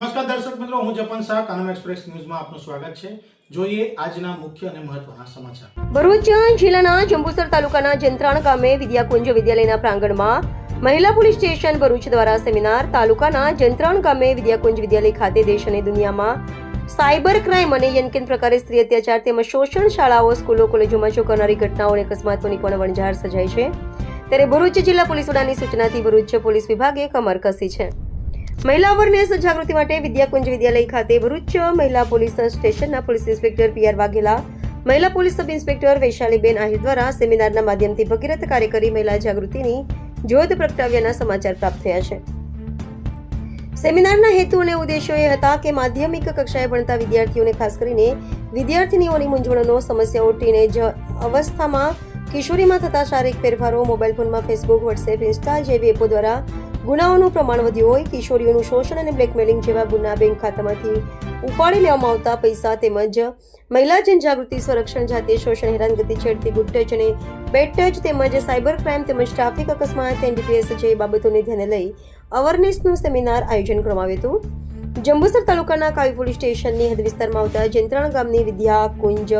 નમસ્કાર દર્શક મિત્રો, હું જપન શાહ કાનમ એક્સપ્રેસ ન્યૂઝમાં આપનું સ્વાગત છે. જિલ્લાના જંબુસર તાલુકાના જંત્રાણ વિદ્યાકુંજ વિદ્યાલયના પ્રાંગણમાં મહિલા પોલીસ સ્ટેશન ભરૂચ દ્વારા સેમિનાર તાલુકાના જંત્રાણ ગામે વિદ્યાકુંજ વિદ્યાલય ખાતે દેશ અને દુનિયામાં સાયબર ક્રાઇમ અને યનકેન પ્રકારે સ્ત્રી અત્યાચાર તેમજ શોષણ શાળાઓ, સ્કૂલો, કોલેજોમાં કરનારી ઘટનાઓ અને અકસ્માતોની પણ વણઝાર સજાય છે. ત્યારે ભરૂચ જિલ્લા પોલીસ વડાની સૂચનાથી ભરૂચ પોલીસ વિભાગે કમર કસી છે. મહિલા અવરનેસ જાગૃતિ માટે વિદ્યાકુંજ વિદ્યાલય ખાતે ભરૂચ મહિલા પોલીસ સ્ટેશનના police inspector P R Vaghela, મહિલા police sub inspector Vaishaliben Ahir દ્વારા સેમિનારના માધ્યમથી ભગીરથ કાર્ય કરી મહિલા જાગૃતિની જ્યોત પ્રગટાવ્યાના સમાચાર પ્રાપ્ત થયા છે. સેમિનારના હેતુ અને ઉદ્દેશો એ હતા કે માધ્યમિક કક્ષાએ ભણતા વિદ્યાર્થીઓને ખાસ કરીને વિદ્યાર્થીનીઓની મૂંઝવણનો સમસ્યાઓ ટીનેજ અવસ્થામાં કિશોરીમાં થતા શારીરિક ફેરફારો, મોબાઈલ ફોનમાં ફેસબુક, વોટ્સએપ, ઇન્સ્ટા જેવી એપો દ્વારા ગુનાઓનું પ્રમાણ વધ્યું હોય, કિશોરીઓનું શોષણ અને બ્લેકમેલિંગ જેવા ગુના બેંક ખાતામાંથી ઉપાડી લેવામાં આવતા પૈસા તેમજ મહિલા જનજાગૃતિ સંરક્ષણ જાતીય શોષણ હેરાનગતિ છેડતી ગુડ ટચ અને બેડ ટચ તેમજ સાયબર ક્રાઇમ તેમજ ટ્રાફિક અકસ્માત એનડીપીએસ જે બાબતોને ધ્યાને લઈ અવેરનેસનું સેમિનાર આયોજન કરવામાં આવ્યું હતું. જંબુસર તાલુકાના કાવી પોલીસ સ્ટેશનની હદ વિસ્તારમાં આવતા જંત્રણ ગામની વિદ્યા કુંજ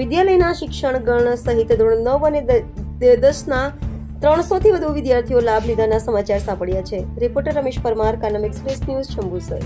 વિદ્યાલયના શિક્ષણ ગણ સહિત ધોરણ નવ અને દસના ત્રણસોથી વધુ વિદ્યાર્થીઓ લાભ લીધાના સમાચાર સાંપડ્યા છે. Reporter Ramesh Parmar, Kanam Express News Jambusar